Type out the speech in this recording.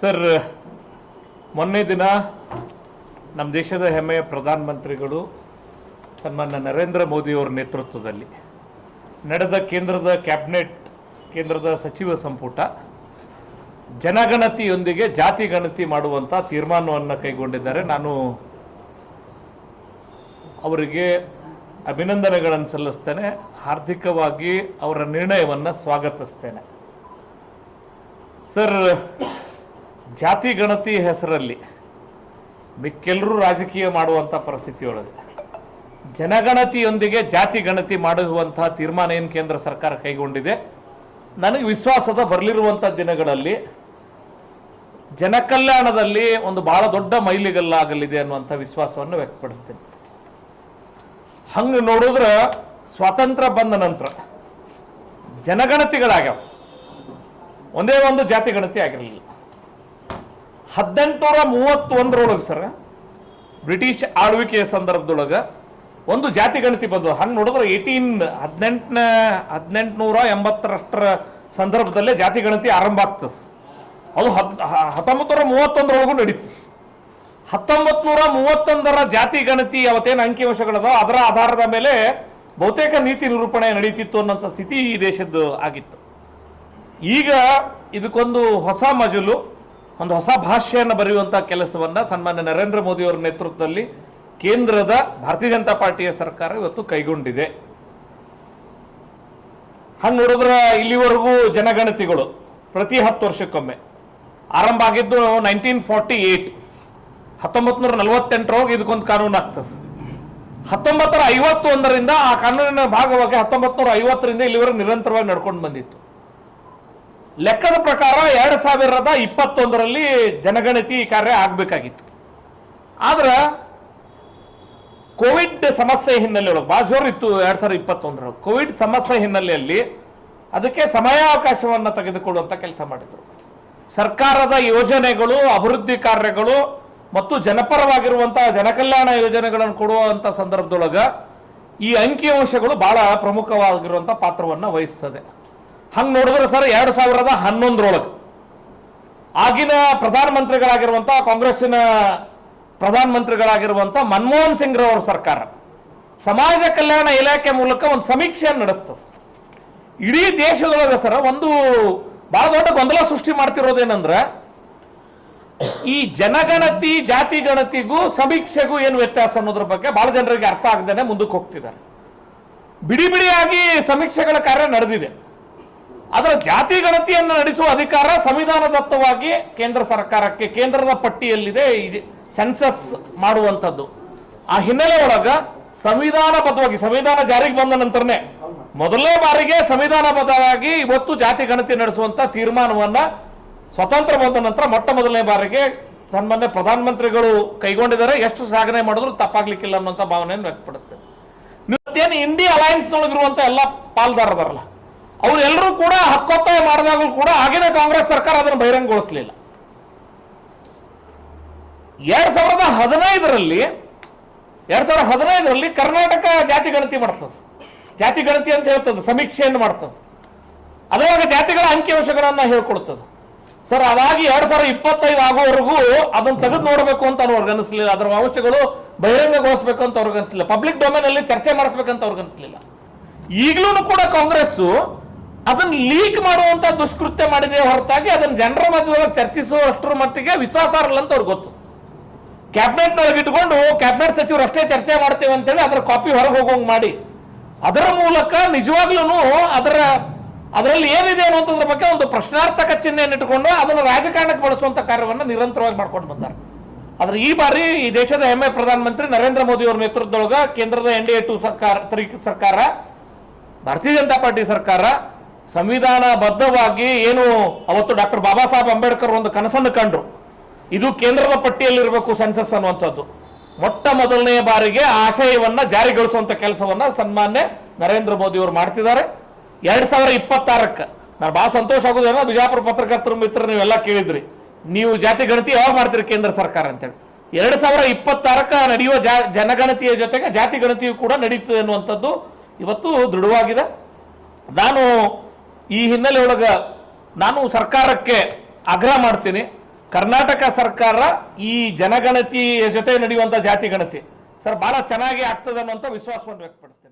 Sir, ಮೊನ್ನೆ ದಿನ ನಮ್ಮ ದೇಶದ ಹೆಮ್ಮೆಯ ಪ್ರಧಾನಮಂತ್ರಿಗಳು ಸನ್ಮಾನ್ಯ ನರೇಂದ್ರ ಮೋದಿಯವರ ನೇತೃತ್ವದಲ್ಲಿ ನಡೆದ ಕೇಂದ್ರದ ಕ್ಯಾಬಿನೆಟ್, ಕೇಂದ್ರದ ಸಚಿವ ಸಂಪುಟ ಜನಗಣತಿಯೊಂದಿಗೆ ಜಾತಿ ಗಣತಿ ಮಾಡುವಂಥ ತೀರ್ಮಾನವನ್ನು ಕೈಗೊಂಡಿದ್ದಾರೆ. ನಾನು ಅವರಿಗೆ ಅಭಿನಂದನೆಗಳನ್ನು ಸಲ್ಲಿಸ್ತೇನೆ. ಹಾರ್ದಿಕವಾಗಿ ಅವರ ನಿರ್ಣಯವನ್ನು ಸ್ವಾಗತಿಸ್ತೇನೆ. ಸರ್ ಜಾತಿ ಗಣತಿ ಹೆಸರಲ್ಲಿ ಮಿಕ್ಕೆಲ್ಲರೂ ರಾಜಕೀಯ ಮಾಡುವಂಥ ಪರಿಸ್ಥಿತಿಯೊಳಗೆ ಜನಗಣತಿಯೊಂದಿಗೆ ಜಾತಿ ಗಣತಿ ಮಾಡುವಂತಹ ತೀರ್ಮಾನ ಏನು ಕೇಂದ್ರ ಸರ್ಕಾರ ಕೈಗೊಂಡಿದೆ, ನನಗೆ ವಿಶ್ವಾಸದ ಬರಲಿರುವಂಥ ದಿನಗಳಲ್ಲಿ ಜನಕಲ್ಯಾಣದಲ್ಲಿ ಒಂದು ಬಹಳ ದೊಡ್ಡ ಮೈಲಿಗಲ್ಲಾಗಲಿದೆ ಅನ್ನುವಂಥ ವಿಶ್ವಾಸವನ್ನು ವ್ಯಕ್ತಪಡಿಸ್ತೀನಿ. ಹಂಗೆ ನೋಡಿದ್ರೆ ಸ್ವಾತಂತ್ರ್ಯ ಬಂದ ನಂತರ ಜನಗಣತಿಗಳಾಗ್ಯಾವ. ಒಂದೇ ಒಂದು ಜಾತಿ ಗಣತಿ ಆಗಿರಲಿಲ್ಲ. ಹದಿನೆಂಟುನೂರ ಮೂವತ್ತೊಂದರೊಳಗೆ ಸರ್, ಬ್ರಿಟಿಷ್ ಆಳ್ವಿಕೆಯ ಸಂದರ್ಭದೊಳಗೆ ಒಂದು ಜಾತಿ ಗಣತಿ ಬಂದು ಹಂಗೆ ನೋಡಿದ್ರೆ ಏಯ್ಟೀನ್ ಹದಿನೆಂಟನ ಹದಿನೆಂಟುನೂರ ಎಂಬತ್ತರಷ್ಟರ ಸಂದರ್ಭದಲ್ಲೇ ಜಾತಿ ಗಣತಿ ಆರಂಭ ಆಗ್ತದೆ. ಅದು ಹದ್ ಹತ್ತೊಂಬತ್ತು ನೂರ ಮೂವತ್ತೊಂದರೊಳಗೂ ನಡೀತು ಹತ್ತೊಂಬತ್ತು ಮೂವತ್ತೊಂದರ ಜಾತಿ ಗಣತಿ ಅವತ್ತೇನು ಅಂಕಿಅಂಶಗಳದ ಅದರ ಆಧಾರದ ಮೇಲೆ ಬಹುತೇಕ ನೀತಿ ನಿರೂಪಣೆ ನಡೀತಿತ್ತು ಅನ್ನೋಂಥ ಸ್ಥಿತಿ ಈ ದೇಶದ್ದು ಆಗಿತ್ತು. ಈಗ ಇದಕ್ಕೊಂದು ಹೊಸ ಮಜಲು ಒಂದು ಹೊಸ ಭಾಷೆಯನ್ನು ಬರೆಯುವಂಥ ಕೆಲಸವನ್ನು ಸನ್ಮಾನ್ಯ ನರೇಂದ್ರ ಮೋದಿಯವರ ನೇತೃತ್ವದಲ್ಲಿ ಕೇಂದ್ರದ ಭಾರತೀಯ ಜನತಾ ಪಾರ್ಟಿಯ ಸರ್ಕಾರ ಇವತ್ತು ಕೈಗೊಂಡಿದೆ. ಹಂಗೆ ನೋಡಿದ್ರೆ ಇಲ್ಲಿವರೆಗೂ ಜನಗಣತಿಗಳು ಪ್ರತಿ ಹತ್ತು ವರ್ಷಕ್ಕೊಮ್ಮೆ. ಆರಂಭ ಆಗಿದ್ದು ನೈನ್ಟೀನ್ ಫಾರ್ಟಿ ಏಟ್ ಹತ್ತೊಂಬತ್ತು ನೂರ ನಲವತ್ತೆಂಟರೊಳಗೆ ಇದಕ್ಕೊಂದು ಕಾನೂನು ಆಗ್ತದೆ. ಹತ್ತೊಂಬತ್ತರ ಐವತ್ತೊಂದರಿಂದ ಆ ಕಾನೂನಿನ ಭಾಗವಾಗಿ ಹತ್ತೊಂಬತ್ತು ನೂರ ಐವತ್ತರಿಂದ ಇಲ್ಲಿವರೆಗೆ ನಿರಂತರವಾಗಿ ನಡ್ಕೊಂಡು ಬಂದಿತ್ತು. ಲೆಕ್ಕದ ಪ್ರಕಾರ ಎರಡು ಸಾವಿರದ ಇಪ್ಪತ್ತೊಂದರಲ್ಲಿ ಜನಗಣತಿ ಕಾರ್ಯ ಆಗಬೇಕಾಗಿತ್ತು. ಆದ್ರೆ ಕೋವಿಡ್ ಸಮಸ್ಯೆ ಹಿನ್ನೆಲೆ ಭಾಳ ಇತ್ತು ಎರಡು ಸಾವಿರದ ಇಪ್ಪತ್ತೊಂದರ ಕೋವಿಡ್ ಸಮಸ್ಯೆ ಹಿನ್ನೆಲೆಯಲ್ಲಿ ಅದಕ್ಕೆ ಸಮಯಾವಕಾಶವನ್ನು ತೆಗೆದುಕೊಳ್ಳುವಂಥ ಕೆಲಸ ಮಾಡಿದರು. ಸರ್ಕಾರದ ಯೋಜನೆಗಳು, ಅಭಿವೃದ್ಧಿ ಕಾರ್ಯಗಳು ಮತ್ತು ಜನಪರವಾಗಿರುವಂತಹ ಜನಕಲ್ಯಾಣ ಯೋಜನೆಗಳನ್ನು ಕೊಡುವಂಥ ಸಂದರ್ಭದೊಳಗೆ ಈ ಅಂಕಿಅಂಶಗಳು ಬಹಳ ಪ್ರಮುಖವಾಗಿರುವಂಥ ಪಾತ್ರವನ್ನು ವಹಿಸ್ತದೆ. ಹಂಗೆ ನೋಡಿದ್ರೆ ಸರ್ ಎರಡು ಸಾವಿರದ ಹನ್ನೊಂದರೊಳಗೆ. ಆಗಿನ ಪ್ರಧಾನಮಂತ್ರಿಗಳಾಗಿರುವಂಥ ಕಾಂಗ್ರೆಸ್ಸಿನ ಪ್ರಧಾನಮಂತ್ರಿಗಳಾಗಿರುವಂಥ ಮನಮೋಹನ್ ಸಿಂಗ್ ರವರ ಸರ್ಕಾರ ಸಮಾಜ ಕಲ್ಯಾಣ ಇಲಾಖೆ ಮೂಲಕ ಒಂದು ಸಮೀಕ್ಷೆಯನ್ನು ನಡೆಸ್ತದೆ. ಇಡೀ ದೇಶದೊಳಗೆ ಸರ್ ಒಂದು ಬಹಳ ದೊಡ್ಡ ಗೊಂದಲ ಸೃಷ್ಟಿ ಮಾಡ್ತಿರೋದೇನಂದ್ರೆ ಈ ಜನಗಣತಿ, ಜಾತಿ ಗಣತಿಗೂ ಸಮೀಕ್ಷೆಗೂ ಏನು ವ್ಯತ್ಯಾಸ ಅನ್ನೋದ್ರ ಬಗ್ಗೆ ಬಹಳ ಜನರಿಗೆ ಅರ್ಥ ಆಗದೇನೆ ಮುಂದಕ್ಕೆ ಹೋಗ್ತಿದ್ದಾರೆ. ಬಿಡಿ ಬಿಡಿಯಾಗಿ ಸಮೀಕ್ಷೆಗಳ ಕಾರ್ಯ ನಡೆದಿದೆ. ಅದರ ಜಾತಿ ಗಣತಿಯನ್ನು ನಡೆಸುವ ಅಧಿಕಾರ ಸಂವಿಧಾನದತ್ತವಾಗಿ ಕೇಂದ್ರ ಸರ್ಕಾರಕ್ಕೆ, ಕೇಂದ್ರದ ಪಟ್ಟಿಯಲ್ಲಿದೆ. ಸೆನ್ಸಸ್ ಮಾಡುವಂಥದ್ದು. ಆ ಹಿನ್ನೆಲೆ ಒಳಗ ಸಂವಿಧಾನಬದ್ಧವಾಗಿ ಸಂವಿಧಾನ ಜಾರಿಗೆ ಬಂದ ನಂತರನೇ ಮೊದಲನೇ ಬಾರಿಗೆ ಸಂವಿಧಾನಬದ್ಧವಾಗಿ ಇವತ್ತು ಜಾತಿ ಗಣತಿ ನಡೆಸುವಂತ ತೀರ್ಮಾನವನ್ನ ಸ್ವತಂತ್ರ ಬಂದ ನಂತರ ಮೊಟ್ಟ ಮೊದಲನೇ ಬಾರಿಗೆ ಸನ್ಮಾನ್ಯ ಪ್ರಧಾನಮಂತ್ರಿಗಳು ಕೈಗೊಂಡಿದ್ದಾರೆ. ಎಷ್ಟು ಸಾಧನೆ ಮಾಡಿದ್ರು ತಪ್ಪಾಗ್ಲಿಕ್ಕಿಲ್ಲ ಅನ್ನುವಂಥ ಭಾವನೆಯನ್ನು ವ್ಯಕ್ತಪಡಿಸ್ತೇನೆ. ಇವತ್ತೇನು ಇಂಡಿ ಅಲಯನ್ಸ್ ಒಳಗಿರುವಂತ ಎಲ್ಲ ಪಾಲ್ದಾರದಾರಲ್ಲ ಅವರೆಲ್ಲರೂ ಕೂಡ ಹಕ್ಕೊತ್ತಾಯ ಮಾಡಿದಾಗಲೂ ಕೂಡ ಆಗಿನ ಕಾಂಗ್ರೆಸ್ ಸರ್ಕಾರ ಅದನ್ನು ಬಹಿರಂಗಗೊಳಿಸಲಿಲ್ಲ. ಎರಡ್ ಸಾವಿರದ ಹದಿನೈದರಲ್ಲಿ, ಎರಡ್ ಸಾವಿರದ ಹದಿನೈದರಲ್ಲಿ ಕರ್ನಾಟಕ ಜಾತಿ ಗಣತಿ ಮಾಡ್ತದೆ. ಜಾತಿ ಗಣತಿ ಅಂತ ಹೇಳ್ತದೆ, ಸಮೀಕ್ಷೆಯನ್ನು ಮಾಡ್ತದೆ. ಅದರಾಗ ಜಾತಿಗಳ ಅಂಕಿಅಂಶಗಳನ್ನ ಹೇಳ್ಕೊಡ್ತದೆ. ಸರ್, ಅದಾಗಿ ಎರಡ್ ಸಾವಿರದ ಇಪ್ಪತ್ತೈದು ಆಗೋವರೆಗೂ ಅದನ್ನು ತೆಗೆದು ನೋಡಬೇಕು ಅಂತ ಅವ್ರಿಗೆ ಅನಿಸ್ಲಿಲ್ಲ. ಅದರ ಅಂಶಗಳು ಬಹಿರಂಗಗೊಳಿಸಬೇಕು ಅಂತ ಅವ್ರಿಗೆ ಅನಿಸ್ಲಿಲ್ಲ. ಪಬ್ಲಿಕ್ ಡೊಮೇನ್ ಅಲ್ಲಿ ಚರ್ಚೆ ಮಾಡಿಸ್ಬೇಕಂತ ಅವ್ರಿಗೆ ಅನಿಸ್ಲಿಲ್ಲ. ಈಗಲೂ ಕೂಡ ಕಾಂಗ್ರೆಸ್ ಅದನ್ನ ಲೀಕ್ ಮಾಡುವಂತ ದುಷ್ಕೃತ್ಯ ಮಾಡಿದೆ ಹೊರತಾಗಿ ಅದನ್ನ ಜನರ ಮಧ್ಯದೊಳಗೆ ಚರ್ಚಿಸುವಷ್ಟರ ಮಟ್ಟಿಗೆ ವಿಶ್ವಾಸಾರ್ಹ ಅಂತ ಅವ್ರಿಗೆ ಗೊತ್ತು. ಕ್ಯಾಬಿನೆಟ್ ಒಳಗೆ ಇಟ್ಕೊಂಡು ಕ್ಯಾಬಿನೆಟ್ ಸಚಿವರು ಅಷ್ಟೇ ಚರ್ಚೆ ಮಾಡ್ತೇವೆ ಅಂತೇಳಿ ಅದರ ಕಾಪಿ ಹೊರಗೆ ಹೋಗೋಂಗ್ ಮಾಡಿ. ಅದರ ಮೂಲಕ ನಿಜವಾಗ್ಲೂ ಅದರ, ಅದರಲ್ಲಿ ಏನಿದೆ ಅನ್ನುವಂಥದ್ರ ಬಗ್ಗೆ ಒಂದು ಪ್ರಶ್ನಾರ್ಥಕ ಚಿಹ್ನೆಯನ್ನು ಇಟ್ಟುಕೊಂಡು ಅದನ್ನು ರಾಜಕಾರಣಕ್ಕೆ ಬಳಸುವಂತ ಕಾರ್ಯವನ್ನು ನಿರಂತರವಾಗಿ ಮಾಡ್ಕೊಂಡು ಬಂದಾರೆ. ಆದ್ರೆ ಈ ಬಾರಿ ಈ ದೇಶದ ಹೆಮ್ಮೆ ಪ್ರಧಾನಮಂತ್ರಿ ನರೇಂದ್ರ ಮೋದಿ ಅವರ ನೇತೃತ್ವದೊಳಗ ಕೇಂದ್ರದ ಎನ್ ಡಿ ಎ ಟು ಸರ್ಕಾರ ಸರ್ಕಾರ, ಭಾರತೀಯ ಜನತಾ ಪಾರ್ಟಿ ಸರ್ಕಾರ ಸಂವಿಧಾನ ಬದ್ಧವಾಗಿ ಏನು ಅವತ್ತು ಡಾಕ್ಟರ್ ಬಾಬಾ ಸಾಹೇಬ್ ಅಂಬೇಡ್ಕರ್ ಒಂದು ಕನಸನ್ನು ಕಂಡ್ರು. ಇದು ಕೇಂದ್ರದ ಪಟ್ಟಿಯಲ್ಲಿರಬೇಕು ಸೆನ್ಸಸ್ ಅನ್ನುವಂಥದ್ದು. ಮೊಟ್ಟ ಮೊದಲನೆಯ ಬಾರಿಗೆ ಆಶಯವನ್ನ ಜಾರಿಗೊಳಿಸುವಂತ ಕೆಲಸವನ್ನ ಸನ್ಮಾನ್ಯ ನರೇಂದ್ರ ಮೋದಿ ಅವರು ಮಾಡ್ತಿದ್ದಾರೆ. ಎರಡ್ ಸಾವಿರ ಇಪ್ಪತ್ತಾರಕ್ಕೆ ನಾನು ಬಹಳ ಸಂತೋಷ ಆಗೋದೇನೋ ಬಿಜಾಪುರ ಪತ್ರಕರ್ತರ ಮಿತ್ರ ನೀವೆಲ್ಲ ಕೇಳಿದ್ರಿ. ನೀವು ಜಾತಿ ಗಣತಿ ಯಾವಾಗ ಮಾಡ್ತೀರಿ ಕೇಂದ್ರ ಸರ್ಕಾರ ಅಂತೇಳಿ. ಎರಡ್ ಸಾವಿರ ಇಪ್ಪತ್ತಾರಕ್ಕ ನಡೆಯುವ ಜನಗಣತಿಯ ಜೊತೆಗೆ ಜಾತಿ ಗಣತಿಯು ಕೂಡ ನಡೀತದೆ ಅನ್ನುವಂಥದ್ದು ಇವತ್ತು ದೃಢವಾಗಿದೆ. ನಾನು ಈ ಹಿನ್ನೆಲೆ ಒಳಗೆ ನಾನು ಸರ್ಕಾರಕ್ಕೆ ಆಗ್ರಹ ಮಾಡ್ತೀನಿ. ಕರ್ನಾಟಕ ಸರ್ಕಾರ ಈ ಜನಗಣತಿಯ ಜೊತೆ ನಡೆಯುವಂಥ ಜಾತಿ ಗಣತಿ. ಸರ್ ಭಾಳ ಚೆನ್ನಾಗಿ ಆಗ್ತದೆ ಅನ್ನುವಂಥ ವಿಶ್ವಾಸವನ್ನು ವ್ಯಕ್ತಪಡಿಸ್ತೇನೆ.